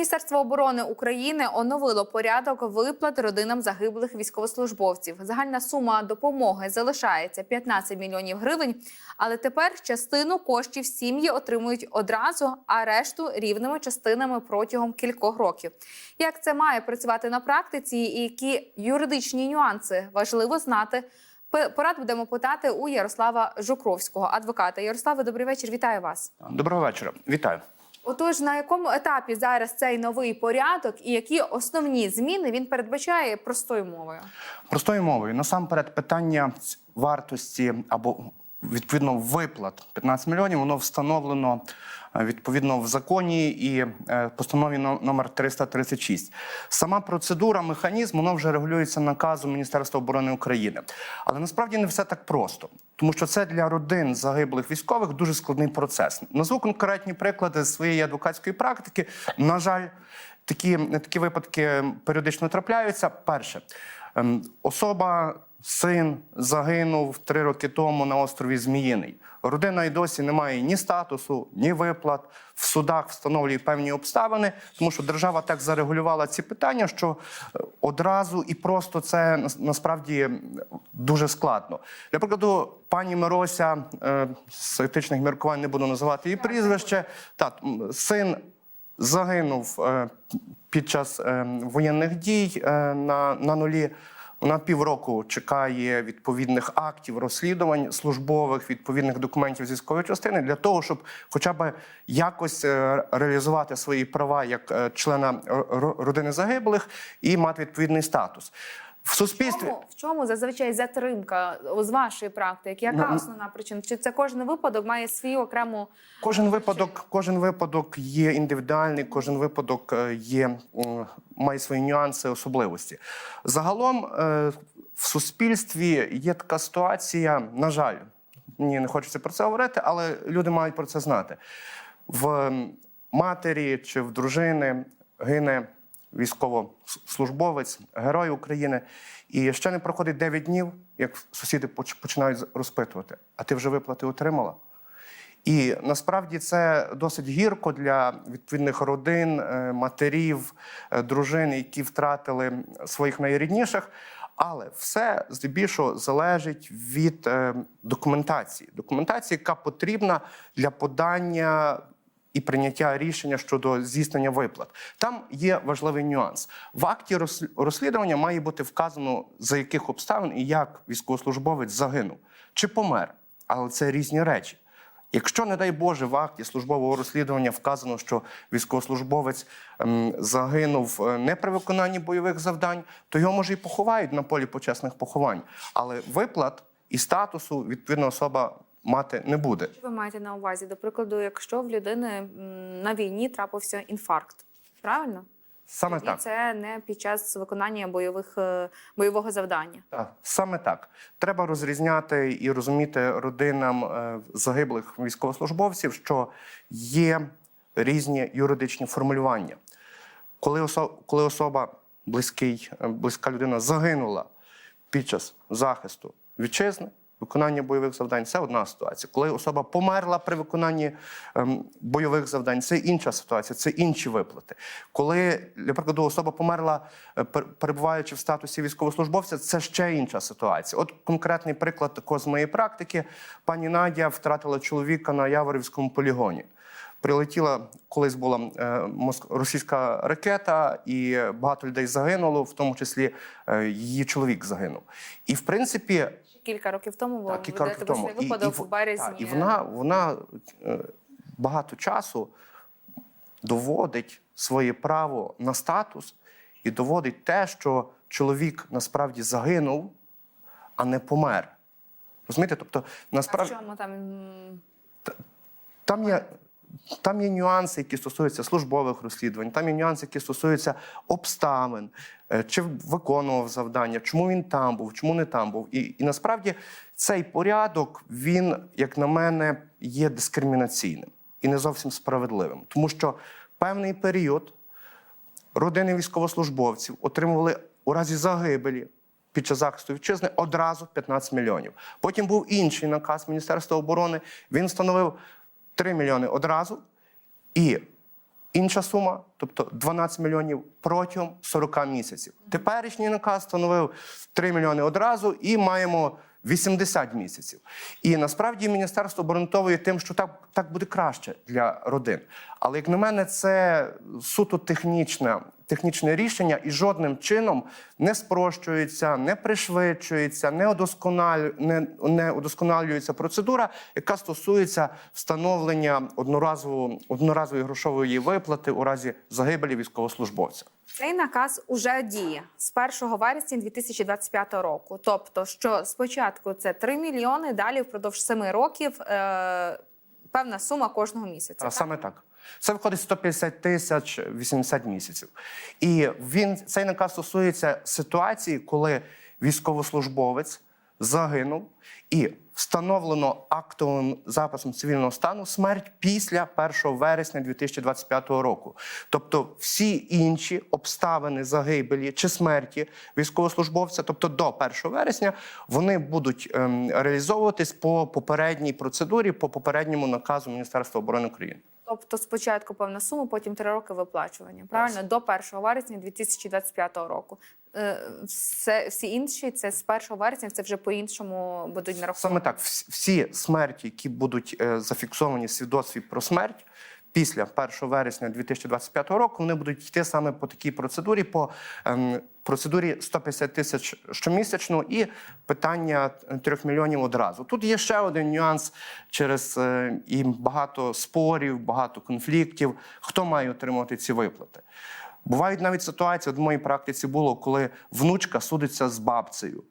Міністерство оборони України оновило порядок виплат родинам загиблих військовослужбовців. Загальна сума допомоги залишається 15 мільйонів гривень, але тепер частину коштів сім'ї отримують одразу, а решту рівними частинами протягом кількох років. Як це має працювати на практиці, і які юридичні нюанси важливо знати? Порад будемо питати у Ярослава Жукровського, адвоката. Ярославе, добрий вечір. Вітаю вас. Доброго вечора, вітаю. Отож, на якому етапі зараз цей новий порядок і які основні зміни він передбачає простою мовою? Простою мовою, насамперед, питання вартості або відповідно виплат 15 мільйонів, воно встановлено е, відповідно в законі і е, постанові но- номер 336. Сама процедура, механізм, воно вже регулюється наказом Міністерства оборони України. Але насправді не все так просто, тому що це для родин загиблих військових дуже складний процес. Назву конкретні приклади з своєї адвокатської практики. На жаль, такі, такі випадки періодично трапляються. Перше, ем, особа, син загинув три роки тому на острові Зміїний. Родина й досі не має ні статусу, ні виплат. В судах встановлює певні обставини, тому що держава так зарегулювала ці питання, що е, одразу і просто це насправді дуже складно. Для прикладу, пані Мирося е, з етичних міркувань не буду називати її прізвище. Так, син загинув е, під час е, воєнних дій на, на нулі. Вона півроку чекає відповідних актів, розслідувань службових, відповідних документів зі військової частини для того, щоб хоча б якось е, реалізувати свої права як е, члена р- родини загиблих і мати відповідний статус. В В чому, в чому зазвичай затримка з вашої практики? Яка Ну, основна причина? Чи це кожен випадок має свою окрему Кожен випадок, кожен випадок є індивідуальний, кожен випадок е, є, має свої нюанси, особливості. Загалом е, в суспільстві є така ситуація, на жаль, мені не хочеться про це говорити, але люди мають про це знати. В матері чи в дружини гине військовослужбовець, герой України. І ще не проходить 9 днів, як сусіди поч- починають розпитувати: а ти вже виплати отримала? І насправді це досить гірко для відповідних родин, е, матерів, е, дружин, які втратили своїх найрідніших. Але все здебільшого залежить від е, документації. Документації, яка потрібна для подання і прийняття рішення щодо здійснення виплат. Там є важливий нюанс. В акті розслідування має бути вказано, за яких обставин і як військовослужбовець загинув чи помер. Але це різні речі. Якщо, не дай Боже, в акті службового розслідування вказано, що військовослужбовець ем, загинув е, не при виконанні бойових завдань, то його може і поховають на полі почесних поховань. Але виплат і статусу відповідна особа мати не буде. Що ви маєте на увазі? До прикладу, якщо в людини на війні трапився інфаркт, правильно? Саме Тоді так. це не під час виконання бойових е, бойового завдання. Так, саме так. Треба розрізняти і розуміти родинам е, загиблих військовослужбовців, що є різні юридичні формулювання. Коли, осо- коли особа, близький, е, близька людина загинула під час захисту вітчизни, виконання бойових завдань це одна ситуація. Коли особа померла при виконанні ем, бойових завдань, це інша ситуація, це інші виплати. Коли, для прикладу, особа померла, е, пер- перебуваючи в статусі військовослужбовця, це ще інша ситуація. От конкретний приклад такого з моєї практики: пані Надя втратила чоловіка на Яворівському полігоні. Прилетіла колись була е, російська ракета, і багато людей загинуло, в тому числі е, її чоловік загинув. І в принципі, Кілька років тому так, кілька років тому. випадок в- в березні. так, і вона, вона е, багато часу доводить своє право на статус і доводить те, що чоловік насправді загинув, а не помер. Розумієте? Тобто, А в чому там Там є, там є нюанси, які стосуються службових розслідувань, там є нюанси, які стосуються обставин, е, чи виконував завдання, чому він там був, чому не там був. І, і насправді цей порядок, він, як на мене, є дискримінаційним і не зовсім справедливим. Тому що певний період родини військовослужбовців отримували у разі загибелі під час захисту вітчизни одразу 15 мільйонів. Потім був інший наказ Міністерства оборони. Він встановив 3 мільйони одразу. І інша сума, тобто 12 мільйонів протягом 40 місяців. Теперішній наказ становив 3 мільйони одразу і маємо 80 місяців. І насправді міністерство обґрунтовує тим, що так, так буде краще для родин. Але як на мене, це суто технічне, технічне рішення і жодним чином не спрощується, не пришвидшується, не, удосконалю, не, не удосконалюється процедура, яка стосується встановлення одноразової, одноразової грошової виплати у разі загибелі військовослужбовця. Цей наказ уже діє з 1 вересня 2025 року. Тобто, що спочатку це 3 мільйони, далі впродовж 7 років е, певна сума кожного місяця. А так? саме так. Це виходить 150 тисяч 80 місяців. І він цей наказ стосується ситуації, коли військовослужбовець загинув і встановлено актовим записом цивільного стану смерть після 1 вересня 2025 року. Тобто всі інші обставини загибелі чи смерті військовослужбовця, тобто до 1 вересня, вони будуть ем, реалізовуватись по попередній процедурі, по попередньому наказу Міністерства оборони України. Тобто спочатку певна сума, потім три роки виплачування. Правильно, до 1 вересня 2025 року. Е, Все, всі інші це з 1 вересня, це вже по-іншому будуть нараховані. Саме так, всі смерті, які будуть е, зафіксовані в свідоцтві про смерть. Після 1 вересня 2025 року вони будуть йти саме по такій процедурі, по ем, процедурі 150 тисяч щомісячно і питання 3 мільйонів одразу. Тут є ще один нюанс через е, і багато спорів, багато конфліктів. Хто має отримувати ці виплати? Бувають навіть ситуації, от в моїй практиці було, коли внучка судиться з бабцею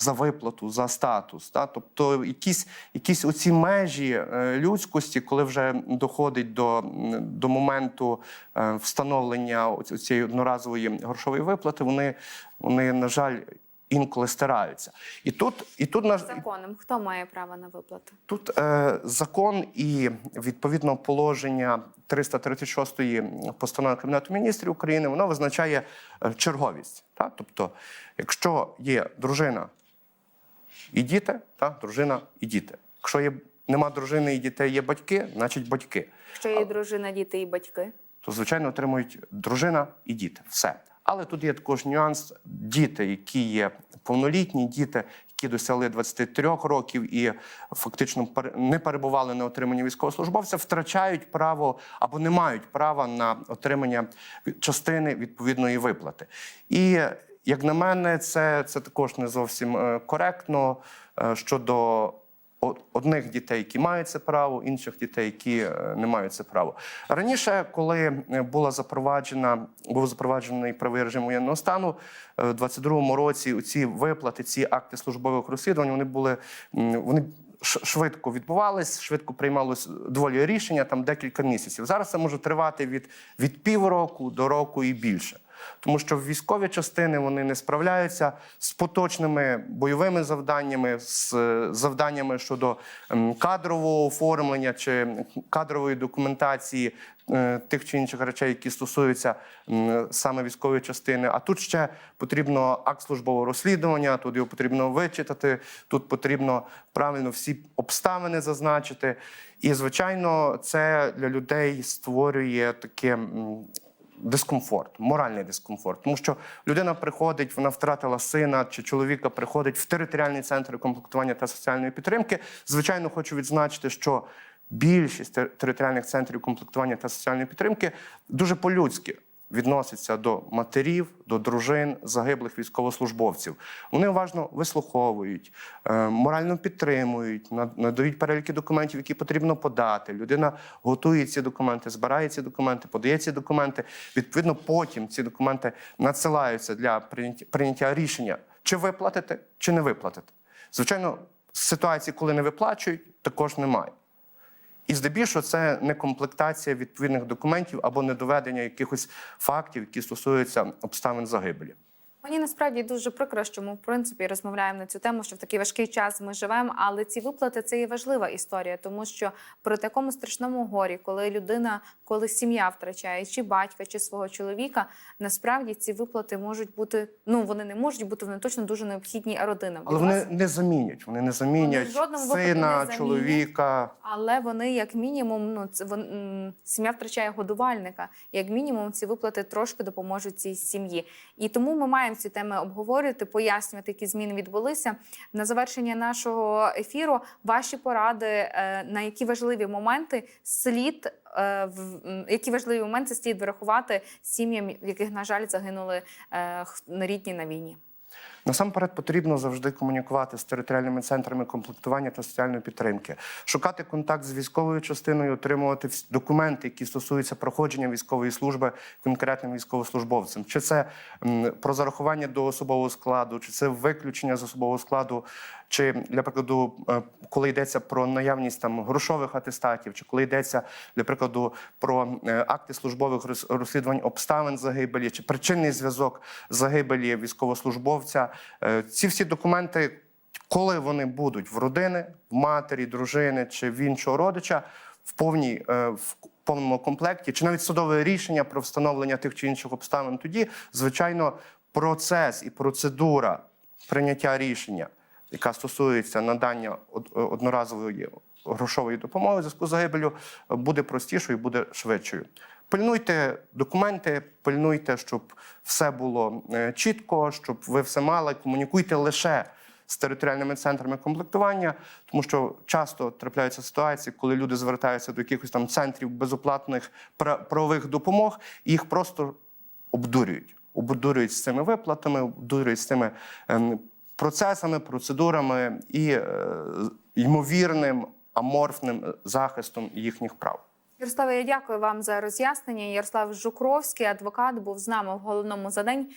за виплату, за статус. Та? Тобто якісь, якісь оці межі е, людськості, коли вже доходить до, до моменту е, встановлення цієї одноразової грошової виплати, вони, вони, на жаль, інколи стираються. І тут, і тут на, Законом хто має право на виплату? Тут е, закон і відповідно положення 336 постанови Кабінету міністрів України воно визначає е, черговість. Та? Тобто, якщо є дружина і діти, та дружина і діти. Якщо є нема дружини і дітей, є батьки, значить батьки. Якщо є дружина, діти і батьки. То звичайно отримують дружина і діти. Все. Але тут є також нюанс: діти, які є повнолітні, діти, які досягли 23 років і фактично не перебували на отриманні військовослужбовця, втрачають право або не мають права на отримання частини відповідної виплати. І як на мене, це, це також не зовсім е, коректно е, щодо одних дітей, які мають це право, інших дітей, які е, не мають це право. Раніше, коли була запроваджена, був запроваджений правий режим воєнного стану, в 22-му році ці виплати, ці акти службових розслідувань, вони були вони. Швидко відбувались, швидко приймалось доволі рішення там декілька місяців. Зараз це може тривати від, від півроку до року і більше. Тому що військові частини вони не справляються з поточними бойовими завданнями, з е, завданнями щодо ем, кадрового оформлення чи кадрової документації е, тих чи інших речей, які стосуються саме військової частини. А тут ще потрібно акт службового розслідування, тут його потрібно вичитати, тут потрібно правильно всі обставини зазначити. І, звичайно, це для людей створює таке. Дискомфорт, моральний дискомфорт, тому що людина приходить, вона втратила сина чи чоловіка, приходить в територіальний центр комплектування та соціальної підтримки. Звичайно, хочу відзначити, що більшість територіальних центрів комплектування та соціальної підтримки дуже по-людськи відносяться до матерів, до дружин загиблих військовослужбовців. Вони уважно вислуховують, е, морально підтримують, над- надають переліки документів, які потрібно подати. Людина готує ці документи, збирає ці документи, подає ці документи. Відповідно, потім ці документи надсилаються для прийняття рішення, чи виплатити, чи не виплатити. Звичайно, ситуації, коли не виплачують, також немає. І здебільшого це не комплектація відповідних документів або недоведення якихось фактів, які стосуються обставин загибелі. Мені насправді дуже прикро, що ми в принципі розмовляємо на цю тему, що в такий важкий час ми живемо. Але ці виплати це є важлива історія, тому що при такому страшному горі, коли людина, коли сім'я втрачає чи батька, чи свого чоловіка, насправді ці виплати можуть бути. Ну вони не можуть бути, вони точно дуже необхідні родинам. Але вони не замінять. Вони не замінять в жодному випадку не сина, замінять. чоловіка. Але вони, як мінімум, ну це вон, сім'я втрачає годувальника. Як мінімум, ці виплати трошки допоможуть цій сім'ї. І тому ми маємо ці теми обговорювати, пояснювати, які зміни відбулися. На завершення нашого ефіру ваші поради, е, на які важливі моменти слід. е, Які важливі моменти слід врахувати сім'ям, в яких, на жаль, загинули на рідні на війні? Насамперед потрібно завжди комунікувати з територіальними центрами комплектування та соціальної підтримки, шукати контакт з військовою частиною, отримувати документи, які стосуються проходження військової служби конкретним військовослужбовцем. Чи це про зарахування до особового складу, чи це виключення з особового складу, чи для прикладу, е, коли йдеться про наявність там грошових атестатів, чи коли йдеться для прикладу про е, акти службових роз- розслідувань обставин загибелі, чи причинний зв'язок загибелі військовослужбовця. Е, Ці всі документи, коли вони будуть? В родини, в матері, дружини чи в іншого родича, в повній е, в повному комплекті, чи навіть судове рішення про встановлення тих чи інших обставин, тоді звичайно процес і процедура прийняття рішення, яка стосується надання одноразової грошової допомоги в зв'язку з загибелю, буде простішою, і буде швидшою. Пильнуйте документи, пильнуйте, щоб все було е, чітко, щоб ви все мали. Комунікуйте лише з територіальними центрами комплектування, тому що часто трапляються ситуації, коли люди звертаються до якихось там центрів безоплатних пра- правових допомог, і їх просто обдурюють. Обдурюють з цими виплатами, обдурюють з цими ем, процесами, процедурами і е, ймовірним аморфним захистом їхніх прав. Ярославе, я дякую вам за роз'яснення. Ярослав Жукровський, адвокат, був з нами в головному за день.